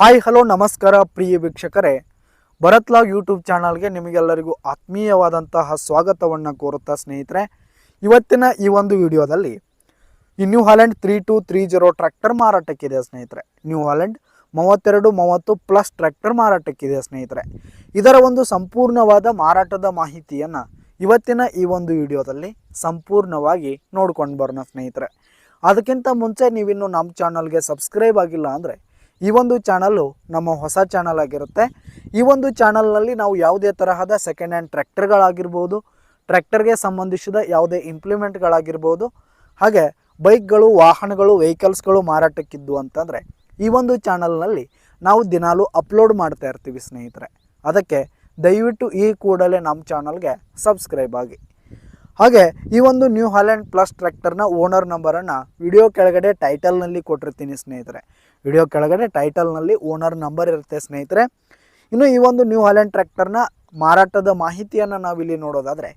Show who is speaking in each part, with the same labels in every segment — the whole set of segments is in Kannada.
Speaker 1: ಹಾಯ್, ಹಲೋ, ನಮಸ್ಕಾರ ಪ್ರಿಯ ವೀಕ್ಷಕರೇ. ಭರತ್ಲಾಗ್ ಯೂಟ್ಯೂಬ್ ಚಾನಲ್ಗೆ ನಿಮಗೆಲ್ಲರಿಗೂ ಆತ್ಮೀಯವಾದಂತಹ ಸ್ವಾಗತವನ್ನು ಕೋರುತ್ತಾ ಸ್ನೇಹಿತರೆ. ಇವತ್ತಿನ ಈ ಒಂದು ವಿಡಿಯೋದಲ್ಲಿ ಈ New Holland three two three zero tractor ಮಾರಾಟಕ್ಕಿದೆ ಸ್ನೇಹಿತರೆ. ನ್ಯೂ ಹಾಲೆಂಡ್ ಮೂವತ್ತೆರಡು, ಮೂವತ್ತು ಪ್ಲಸ್ ಟ್ರ್ಯಾಕ್ಟರ್ ಮಾರಾಟಕ್ಕಿದೆ ಸ್ನೇಹಿತರೆ. ಇದರ ಒಂದು ಸಂಪೂರ್ಣವಾದ ಮಾರಾಟದ ಮಾಹಿತಿಯನ್ನು ಇವತ್ತಿನ ಈ ಒಂದು ವಿಡಿಯೋದಲ್ಲಿ ಸಂಪೂರ್ಣವಾಗಿ ನೋಡ್ಕೊಂಡು ಬರೋಣ ಸ್ನೇಹಿತರೆ. ಅದಕ್ಕಿಂತ ಮುಂಚೆ ನೀವಿನ್ನು ನಮ್ಮ ಚಾನಲ್ಗೆ ಸಬ್ಸ್ಕ್ರೈಬ್ ಆಗಿಲ್ಲ ಅಂದರೆ ಈ ಒಂದು ಚಾನಲ್ಲು ನಮ್ಮ ಹೊಸ ಚಾನಲ್ ಆಗಿರುತ್ತೆ. ಈ ಒಂದು ಚಾನಲ್ನಲ್ಲಿ ನಾವು ಯಾವುದೇ ತರಹದ ಸೆಕೆಂಡ್ ಹ್ಯಾಂಡ್ ಟ್ರ್ಯಾಕ್ಟರ್ಗಳಾಗಿರ್ಬೋದು, ಟ್ರ್ಯಾಕ್ಟರ್ಗೆ ಸಂಬಂಧಿಸಿದ ಯಾವುದೇ ಇಂಪ್ಲಿಮೆಂಟ್ಗಳಾಗಿರ್ಬೋದು ಹಾಗೆ ಬೈಕ್ಗಳು, ವಾಹನಗಳು ವೆಹಿಕಲ್ಸ್ಗಳು ಮಾರಾಟಕ್ಕಿದ್ದು ಅಂತಂದರೆ ಈ ಒಂದು ಚಾನಲ್ನಲ್ಲಿ ನಾವು ದಿನಾಲೂ ಅಪ್ಲೋಡ್ ಮಾಡ್ತಾ ಇರ್ತೀವಿ ಸ್ನೇಹಿತರೆ. ಅದಕ್ಕೆ ದಯವಿಟ್ಟು ಈ ಕೂಡಲೇ ನಮ್ಮ ಚಾನಲ್ಗೆ ಸಬ್ಸ್ಕ್ರೈಬ್ ಆಗಿ. ಹಾಗೆ ಈ ಒಂದು ನ್ಯೂ ಹಾಲೆಂಡ್ ಪ್ಲಸ್ ಟ್ರ್ಯಾಕ್ಟರ್ನ ಓನರ್ ನಂಬರನ್ನು ವಿಡಿಯೋ ಕೆಳಗಡೆ ಟೈಟಲ್ನಲ್ಲಿ ಕೊಟ್ಟಿರ್ತೀನಿ ಸ್ನೇಹಿತರೆ. ವಿಡಿಯೋ ಕೆಳಗಡೆ ಟೈಟಲ್ನಲ್ಲಿ ಓನರ್ ನಂಬರ್ ಇರುತ್ತೆ ಸ್ನೇಹಿತರೆ. ಇನ್ನು ಈ ಒಂದು ನ್ಯೂ ಹಾಲೆಂಡ್ ಟ್ರ್ಯಾಕ್ಟರ್ನ ಮಾರಾಟದ ಮಾಹಿತಿಯನ್ನು ನಾವಿಲ್ಲಿ ನೋಡೋದಾದರೆ,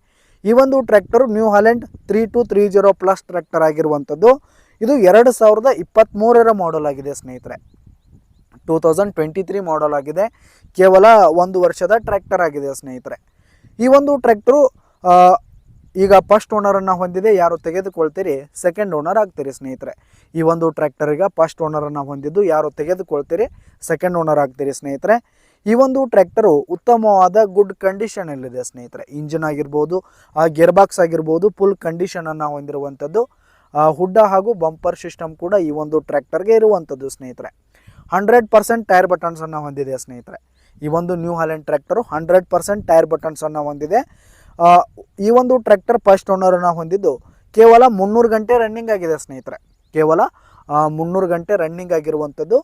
Speaker 1: ಈ ಒಂದು tractor New Holland three two three zero plus tractor ಆಗಿರುವಂಥದ್ದು, ಇದು ಎರಡು ಸಾವಿರದ ಇಪ್ಪತ್ತ್ಮೂರರ ಮಾಡಲ್ ಆಗಿದೆ ಸ್ನೇಹಿತರೆ. Two thousand twenty three model ಆಗಿದೆ. ಕೇವಲ ಒಂದು ವರ್ಷದ ಟ್ರ್ಯಾಕ್ಟರ್ ಆಗಿದೆ ಸ್ನೇಹಿತರೆ. ಈ ಒಂದು ಟ್ರ್ಯಾಕ್ಟರು ಈಗ ಫಸ್ಟ್ ಓನರನ್ನು ಹೊಂದಿದೆ ಯಾರು ತೆಗೆದುಕೊಳ್ತೀರಿ? ಸೆಕೆಂಡ್ ಓನರ್ ಆಗ್ತೀರಿ ಸ್ನೇಹಿತರೆ. ಈ ಒಂದು ಟ್ರ್ಯಾಕ್ಟರಿಗೆ ಫಸ್ಟ್ ಓನರನ್ನು ಹೊಂದಿದ್ದು ಯಾರು ತೆಗೆದುಕೊಳ್ತೀರಿ? ಸೆಕೆಂಡ್ ಓನರ್ ಆಗ್ತೀರಿ ಸ್ನೇಹಿತರೆ. ಈ ಒಂದು ಟ್ರ್ಯಾಕ್ಟರು ಉತ್ತಮವಾದ ಗುಡ್ ಕಂಡೀಷನಲ್ಲಿದೆ ಸ್ನೇಹಿತರೆ. ಇಂಜಿನ್ ಆಗಿರ್ಬೋದು ಗೇರ್ ಬಾಕ್ಸ್ ಆಗಿರ್ಬೋದು ಫುಲ್ ಕಂಡೀಷನನ್ನು ಹೊಂದಿರುವಂಥದ್ದು. ಆ, ಹುಡ್ಡ ಹಾಗೂ ಬಂಪರ್ ಸಿಸ್ಟಮ್ ಕೂಡ ಈ ಒಂದು ಟ್ರ್ಯಾಕ್ಟರ್ಗೆ ಇರುವಂಥದ್ದು ಸ್ನೇಹಿತರೆ. ಹಂಡ್ರೆಡ್ ಪರ್ಸೆಂಟ್ ಟೈರ್ ಬಟನ್ಸನ್ನು ಹೊಂದಿದೆ ಸ್ನೇಹಿತರೆ. ಈ ಒಂದು New Holland tractor hundred percent tyre ಬಟನ್ಸನ್ನು ಹೊಂದಿದೆ. ಆ, ಈ ಒಂದು ಟ್ರ್ಯಾಕ್ಟರ್ ಫಸ್ಟ್ ಓನರನ್ನು ಹೊಂದಿದ್ದು ಕೇವಲ ಮುನ್ನೂರು ಗಂಟೆ ರನ್ನಿಂಗ್ ಆಗಿದೆ ಸ್ನೇಹಿತರೆ. ಕೇವಲ ಮುನ್ನೂರು ಗಂಟೆ ರನ್ನಿಂಗ್ ಆಗಿರುವಂಥದ್ದು.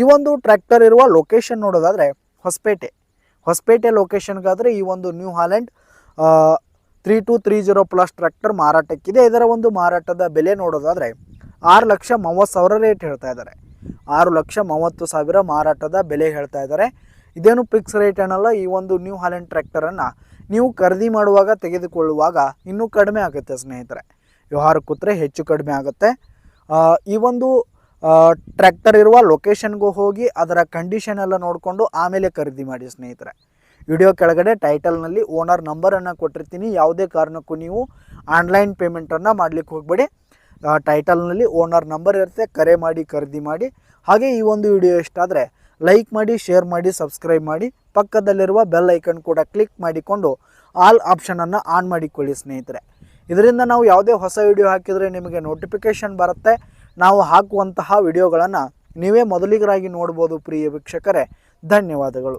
Speaker 1: ಈ ಒಂದು ಟ್ರ್ಯಾಕ್ಟರ್ ಇರುವ ಲೊಕೇಶನ್ ನೋಡೋದಾದರೆ ಹೊಸಪೇಟೆ. ಹೊಸಪೇಟೆ ಲೊಕೇಶನ್ಗಾದರೆ ಈ ಒಂದು New Holland three two three zero plus tractor ಮಾರಾಟಕ್ಕಿದೆ. ಇದರ ಒಂದು ಮಾರಾಟದ ಬೆಲೆ ನೋಡೋದಾದರೆ ಆರು ಲಕ್ಷ ಮೂವತ್ತು ಸಾವಿರ ರೇಟ್ ಹೇಳ್ತಾ ಇದ್ದಾರೆ. ಆರು ಲಕ್ಷ ಮೂವತ್ತು ಸಾವಿರ ಮಾರಾಟದ ಬೆಲೆ ಹೇಳ್ತಾ ಇದ್ದಾರೆ. ಇದೇನು ಫಿಕ್ಸ್ ರೇಟ್ ಏನಲ್ಲ ಈ ಒಂದು ನ್ಯೂ ಹಾಲೆಂಡ್ ಟ್ರ್ಯಾಕ್ಟರನ್ನು ನೀವು ಖರೀದಿ ಮಾಡುವಾಗ ತೆಗೆದುಕೊಳ್ಳುವಾಗ ಇನ್ನೂ ಕಡಿಮೆ ಆಗುತ್ತೆ, ಸ್ನೇಹಿತರೆ. ವ್ಯವಹಾರ ಕೂತ್ರೆ ಹೆಚ್ಚು ಕಡಿಮೆ ಆಗುತ್ತೆ. ಈ ಒಂದು ಟ್ರ್ಯಾಕ್ಟರ್ ಇರುವ ಲೊಕೇಶನ್ಗೂ ಹೋಗಿ ಅದರ ಕಂಡೀಷನ್ ಎಲ್ಲ ನೋಡಿಕೊಂಡು ಆಮೇಲೆ ಖರೀದಿ ಮಾಡಿ, ಸ್ನೇಹಿತರೆ. ವಿಡಿಯೋ ಕೆಳಗಡೆ ಟೈಟಲ್ನಲ್ಲಿ ಓನರ್ ನಂಬರನ್ನು ಕೊಟ್ಟಿರ್ತೀನಿ. ಯಾವುದೇ ಕಾರಣಕ್ಕೂ ನೀವು ಆನ್ಲೈನ್ ಪೇಮೆಂಟನ್ನು ಮಾಡಲಿಕ್ಕೆ ಹೋಗಬೇಡಿ. ಟೈಟಲ್ನಲ್ಲಿ ಓನರ್ ನಂಬರ್ ಇರುತ್ತೆ. ಕರೆ ಮಾಡಿ, ಖರೀದಿ ಮಾಡಿ. ಹಾಗೆ ಈ ಒಂದು ವಿಡಿಯೋ ಇಷ್ಟ ಆದರೆ ಲೈಕ್ ಮಾಡಿ ಶೇರ್ ಮಾಡಿ ಸಬ್ಸ್ಕ್ರೈಬ್ ಮಾಡಿ, ಪಕ್ಕದಲ್ಲಿರುವ ಬೆಲ್ ಐಕನ್ ಕೂಡ ಕ್ಲಿಕ್ ಮಾಡಿಕೊಂಡು ಆಲ್ ಆಪ್ಷನನ್ನು ಆನ್ ಮಾಡಿಕೊಳ್ಳಿ ಸ್ನೇಹಿತರೆ. ಇದರಿಂದ ನಾವು ಯಾವುದೇ ಹೊಸ ವಿಡಿಯೋ ಹಾಕಿದರೆ ನಿಮಗೆ ನೋಟಿಫಿಕೇಷನ್ ಬರುತ್ತೆ. ನಾವು ಹಾಕುವಂತಹ ವಿಡಿಯೋಗಳನ್ನು ನೀವೇ ಮೊದಲಿಗರಾಗಿ ನೋಡ್ಬೋದು ಪ್ರಿಯ ವೀಕ್ಷಕರೇ. ಧನ್ಯವಾದಗಳು.